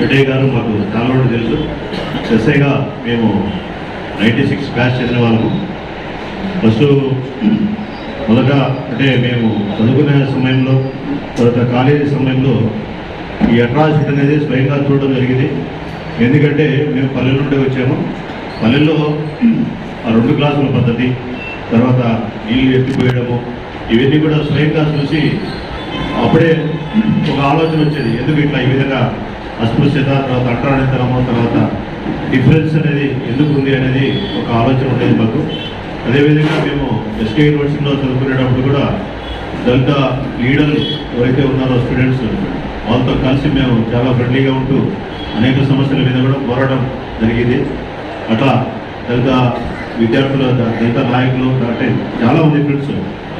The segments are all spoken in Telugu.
రెడ్డి గారు మాకు చాలా తెలుసు. ఎస్ఐగా మేము నైంటీ సిక్స్ బ్యాచ్ చెందిన వాళ్ళము. ఫస్ట్ మొదట అంటే మేము చదువుకునే సమయంలో తర్వాత కాలేజీ సమయంలో ఈ అట్రాసిటీ అనేది స్వయంగా చూడడం జరిగింది. ఎందుకంటే మేము పల్లెల నుండి వచ్చాము. పల్లెల్లో ఆ రెండు క్లాసుల పద్ధతి తర్వాత నీళ్ళు ఎత్తిపోయడము ఇవన్నీ కూడా స్వయంగా చూసి అప్పుడే ఒక ఆలోచన వచ్చేది ఎందుకు ఇట్లా ఈ విధంగా అస్పృశ్యత తర్వాత అంటరానితనము తర్వాత డిఫరెన్స్ అనేది ఎందుకు ఉంది అనేది ఒక ఆలోచన ఉండేది మాకు. అదేవిధంగా మేము ఎస్కే యూనివర్సిటీలో చదువుకునేటప్పుడు కూడా దళిత లీడర్లు ఎవరైతే ఉన్నారో స్టూడెంట్స్ వాళ్ళతో కలిసి మేము చాలా ఫ్రెండ్లీగా ఉంటూ అనేక సమస్యల మీద కూడా పోరాటం జరిగింది. అట్లా దళిత విద్యార్థుల దళిత నాయకులు అంటే చాలా మంది ఫ్రెండ్స్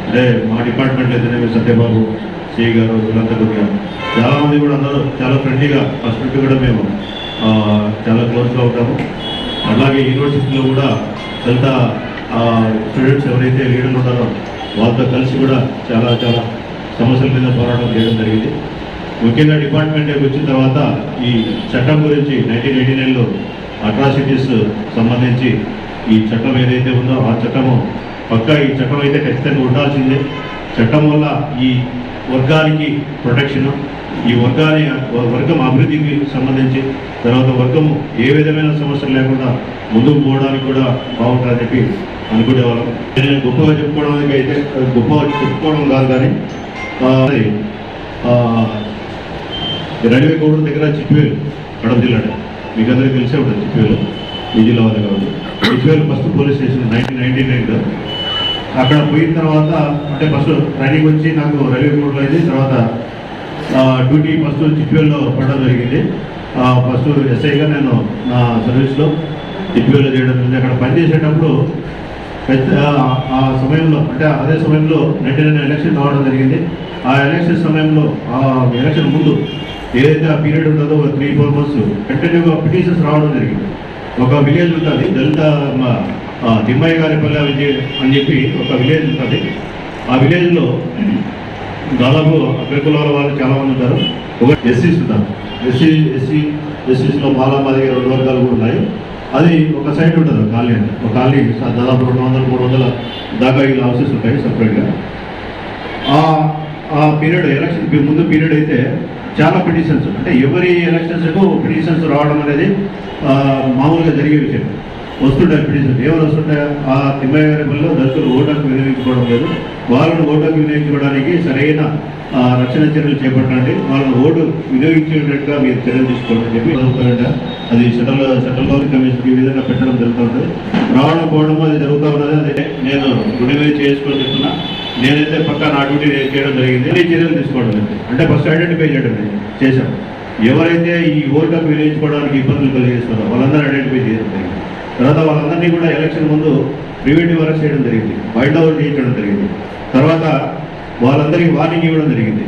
అంటే మా డిపార్ట్మెంట్ అయితేనే సత్యబాబు సిఐ గారు వీళ్ళందరూ చాలామంది మంది కూడా అందరూ చాలా ఫ్రెండ్లీగా ఫస్ట్ నుంచి కూడా మేము చాలా క్లోజ్గా ఉంటాము. అలాగే యూనివర్సిటీలో కూడా దళిత స్టూడెంట్స్ ఎవరైతే లీడర్లు ఉన్నారో వాళ్ళతో కలిసి కూడా చాలా చాలా సమస్యల మీద పోరాటం చేయడం జరిగింది. ముఖ్యంగా డిపార్ట్మెంట్ వచ్చిన తర్వాత ఈ చట్టం గురించి నైన్టీన్ ఎయిటీ నైన్లో అట్రాసిటీస్ సంబంధించి ఈ చట్టం ఏదైతే ఉందో ఆ చట్టము పక్కా ఈ చట్టం అయితే ఖచ్చితంగా ఉండాల్సిందే. చట్టం వల్ల ఈ వర్గానికి ప్రొటెక్షను ఈ వర్గాన్ని వర్గం అభివృద్ధికి సంబంధించి తర్వాత వర్గము ఏ విధమైన సమస్యలు లేకుండా ముందుకు పోవడానికి కూడా బాగుంటుందని చెప్పి అనుకునేవాళ్ళం. నేను గొప్పగా చెప్పుకోవడానికి అయితే గొప్పగా చెప్పుకోవడం కాదు కానీ రైల్వే కోడూరు దగ్గర చిట్వేలు కడప జిల్లా మీకు అందరికీ తెలిసే ఉంటుంది చిట్వేలు ఈ జిల్లా వాళ్ళు కాబట్టి. Chitvel first police station nineteen ninety నైన్లో అక్కడ పోయిన తర్వాత అంటే ఫస్ట్ ట్రైనింగ్ వచ్చి నాకు రైల్వే రోడ్లో అయింది. తర్వాత డ్యూటీ ఫస్ట్ చిట్వేల్లో పడడం జరిగింది. ఆ, ఫస్ట్ ఎస్ఐగా నేను నా సర్వీస్లో చిట్వేల్లో చేయడం జరిగింది. అక్కడ పనిచేసేటప్పుడు పెద్ద ఆ- సమయంలో అంటే అదే సమయంలో నైన్టీ నైన్ ఎలక్షన్ రావడం జరిగింది. ఆ ఎలక్షన్ సమయంలో ఆ ఎలక్షన్ ముందు ఏదైతే ఆ పీరియడ్ ఉంటుందో ఒక త్రీ ఫోర్ మంత్స్ కంటిన్యూగా పిటిషన్స్ రావడం జరిగింది. ఒక విలేజ్ ఉంటుంది దళిత తిమ్మయ్య గారి పల్లె విజయ్ అని చెప్పి ఒక విలేజ్ ఉంటుంది. ఆ విలేజ్లో దాదాపు అగ్రకులాల వాళ్ళు చాలామంది ఉంటారు. ఒక ఎస్సీస్ ఉంటారు ఎస్సీ ఎస్సీ ఎస్సీస్లో మాలామాది రెండు వర్గాలు కూడా ఉన్నాయి. అది ఒక సైడ్ ఉంటుంది ఖాళీ కాలనీ అంటే. ఒక ఖాళీ దాదాపు రెండు వందల మూడు వందల దాకా ఇలా హౌసెస్ ఉంటాయి సపరేట్గా. ఆ ఆ పీరియడ్ ఎలక్షన్ ముందు పీరియడ్ అయితే చాలా పిటిషన్స్. అంటే ఎవరి ఎలక్షన్స్కు పిటిషన్స్ రావడం అనేది మామూలుగా జరిగే విషయం. వస్తుండే పిటిషన్ ఎవరు వస్తుండే ఆ తిమ్మయ్య దళితులు ఓటకు వినియోగించుకోవడం లేదు. వాళ్ళను ఓటకు వినియోగించుకోవడానికి సరైన రక్షణ చర్యలు చేపట్టండి. వాళ్ళని ఓటు వినియోగించేటట్టుగా మీరు చర్యలు తీసుకోండి అని చెప్పి చదువుతారంట అది సెంట్రల్ సెంట్రల్ గవర్నమెంట్ కమిషన్ ఈ విధంగా పెట్టడం జరుగుతుంది రావడం పోవడం అది జరుగుతూ ఉన్నది. అదే నేను గుడి మీద చేసుకొని చెప్తున్నా. నేనైతే పక్కా నా డ్యూటీ చేయడం జరిగింది. ఈ చర్యలు తీసుకోవడం లేదు అంటే ఫస్ట్ ఐడెంటిఫై చేయడం చేశాం ఎవరైతే ఈ ఓటుకు వినియోగించుకోవడానికి ఇబ్బందులు కలిగిస్తారో వాళ్ళందరూ ఐడెంటిఫై చేయడం జరిగింది. తర్వాత వాళ్ళందరినీ కూడా ఎలక్షన్ ముందు ప్రివెంటివ్ అరెస్ట్ చేయడం జరిగింది. వైల్డ్ అవుట్ చేయించడం జరిగింది. తర్వాత వాళ్ళందరికీ వార్నింగ్ ఇవ్వడం జరిగింది.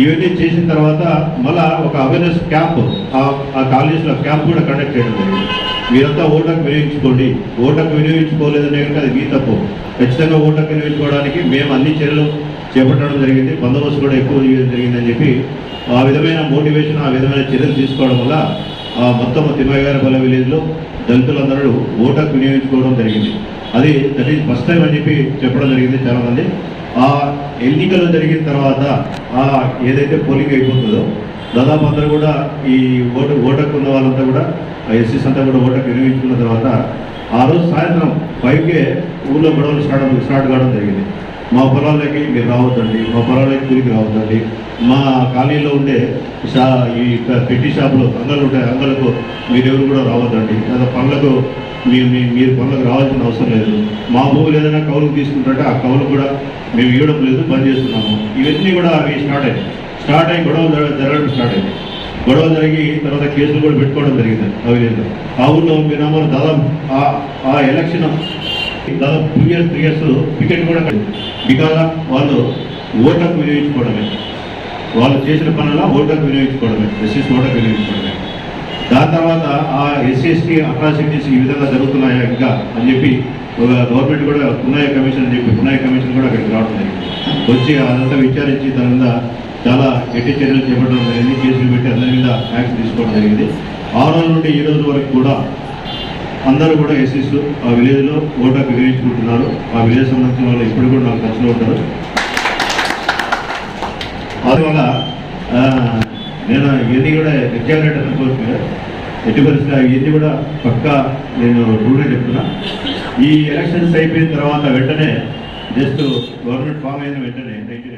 ఇవన్నీ చేసిన తర్వాత మళ్ళా ఒక అవేర్నెస్ క్యాంప్ ఆ కాలేజీలో క్యాంప్ కూడా కండక్ట్ చేయడం జరిగింది. మీరంతా ఓటకు వినియోగించుకోండి. ఓటకు వినియోగించుకోలేదనే కనుక అది మీ తప్పు. ఖచ్చితంగా ఓటకు వినియోగించుకోవడానికి మేము అన్ని చర్యలు చేపట్టడం జరిగింది. బందోబస్తు కూడా ఎక్కువ చేయడం జరిగిందని చెప్పి ఆ విధమైన మోటివేషన్ ఆ విధమైన చర్యలు తీసుకోవడం వల్ల మొత్తం తిమ్మయ్య గారి పల్లె విలేజ్లో దళితులందరూ ఓటకు వినియోగించుకోవడం జరిగింది. అది దట్ ఈస్ ఫస్ట్ టైం అని చెప్పి చెప్పడం జరిగింది చాలామంది. ఆ ఎన్నికలు జరిగిన తర్వాత ఆ ఏదైతే పోలింగ్ అయిపోతుందో దాదాపు అందరూ కూడా ఈ ఓటు ఓటకు ఉన్న వాళ్ళంతా కూడా ఎస్సీస్ అంతా కూడా ఓటకు వినియోగించుకున్న తర్వాత ఆ రోజు సాయంత్రం ఫైవ్కే ఊళ్ళో గొడవలు స్టార్ట్ స్టార్ట్ కావడం జరిగింది. మా పొలాలకి మీరు రావద్దండి మా పొలాలకి తిరిగి రావద్దండి. మా కాలనీలో ఉండే షా ఈ పెట్టి షాపులో అంగళ్ళు ఉంటాయి అంగళ్ళకు మీరెవరు కూడా రావద్దండి. లేదా పనులకు మీరు మీరు పనులకు రావాల్సిన అవసరం లేదు. మా భూములు ఏదైనా కౌలుకు తీసుకుంటుంటే ఆ కౌలు కూడా మేము ఇవ్వడం లేదు బంద్ చేస్తున్నాము. ఇవన్నీ కూడా అవి స్టార్ట్ అయ్యాయి. స్టార్ట్ అయ్యి గొడవ జరగడం స్టార్ట్ అయింది గొడవ జరిగి తర్వాత కేసులు కూడా పెట్టుకోవడం జరిగింది అవి విధంగా ఆ ఊళ్ళో మీరేమో దాదాపు ఆ- ఆ ఎలక్షన్ దాదాపు two years three years ticket కూడా బికాజ్ వాళ్ళు ఓటర్కు వినియోగించుకోవడమే. వాళ్ళు చేసిన పనుల ఓటర్కు వినియోగించుకోవడమే. ఎస్సీస్ ఓటర్కు వినియోగించుకోవడమే. దాని తర్వాత ఆ ఎస్సీ ఎస్టీ అట్రాసిటీస్ ఈ విధంగా జరుగుతున్నాయా ఇంకా అని చెప్పి ఒక గవర్నమెంట్ కూడా పునాయ కమిషన్ అని చెప్పి పునాయ కమిషన్ కూడా అక్కడికి రావడం జరిగింది. వచ్చి అదంతా విచారించి దాని మీద చాలా గట్టి చర్యలు చేపట్టడం జరిగింది. కేసులు పెట్టి అందరి మీద యాక్షన్ తీసుకోవడం జరిగింది. ఆ రోజు నుండి ఈ రోజు వరకు కూడా అందరూ కూడా ఎస్ఎస్ ఆ విలేజ్లో ఓటు హక్కు ఆ విలేజ్ సంబంధించిన వాళ్ళు ఇప్పుడు కూడా నాకు ఖర్చులో ఉంటారు. అందువల్ల ఆ, నేను ఇవన్నీ కూడా ఎగ్జామినేట్ అనుకోవచ్చు కదా ఎట్టి పరిస్థితి ఇవన్నీ కూడా పక్కా నేను రూలే చెప్తున్నా. ఈ ఎలక్షన్స్ అయిపోయిన తర్వాత వెంటనే జస్ట్ గవర్నమెంట్ ఫామ్ అయిన వెంటనే నైన్టీ